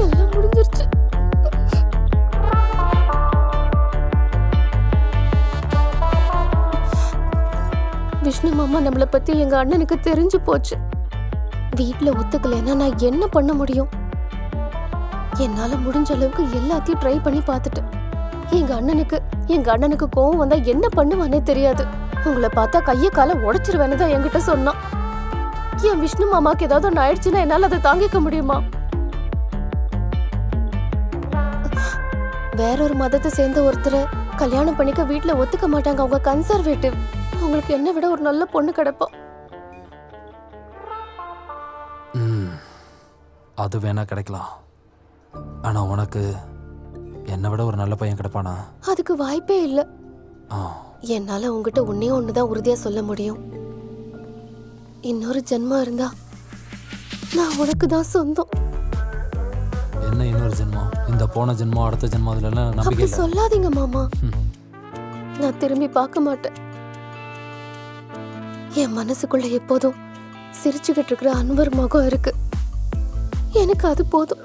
எல்லாம் முடிஞ்சிருச்சு. விஷ்ணு மாமா நம்மளை பத்தி எங்க அண்ணனுக்கு தெரிஞ்சு போச்சு. வீட்டுல ஒத்துக்கலைன்னா நான் என்ன பண்ண முடியும்? என்னால முடிஞ்ச அளவுக்கு எல்லாத்தையும் ட்ரை பண்ணி பார்த்துட்டேன். எங்க அண்ணனுக்கு எங்க அண்ணனுக்கு கோவம் வந்தா என்ன பண்ணுவானே தெரியாது. உங்களை பார்த்தா கைய காலை உடைச்சிருவேன்னு தான் என்கிட்ட சொன்னான். என் விஷ்ணு மாமாக்கு ஏதாவது ஒன்று ஆயிடுச்சுன்னா என்னால அதை தாங்கிக்க முடியுமா? வேறொரு மதத்தை சேர்ந்த ஒருத்தரை கல்யாணம் பண்ணிக்க வீட்ல ஒத்துக்க மாட்டாங்க அவங்க கன்சர்வேட்டிவ் அவங்களுக்கு என்ன விட ஒரு நல்ல பொண்ணு கிடைப்பா. ம் அது வேணா கிடைக்கலாம். ஆனா உனக்கு என்னை விட ஒரு நல்ல பையன் கிடைப்பானா? அதுக்கு வாய்ப்பே இல்லை. என்னால உங்ககிட்ட ஒன்னே ஒண்ணுதான் உறுதியா சொல்ல முடியும். இன்னொரு ஜென்மம் இருந்தா நான் உனக்கு தான் சொந்தம். என்ன இன்னொரு ஜென்மம்? இந்த போன ஜென்மம் அடுத்த ஜென்மம் அதுல எல்லாம் நம்பிக்கை அப்படி இல்லை. சொல்லாதீங்க மாமா. நான் திரும்பி பார்க்க மாட்டேன். என் மனசுக்குள்ள எப்போதும் சிரிச்சுக்கிட்டு இருக்கிற அன்பர் முகம் இருக்கு. எனக்கு அது போதும்.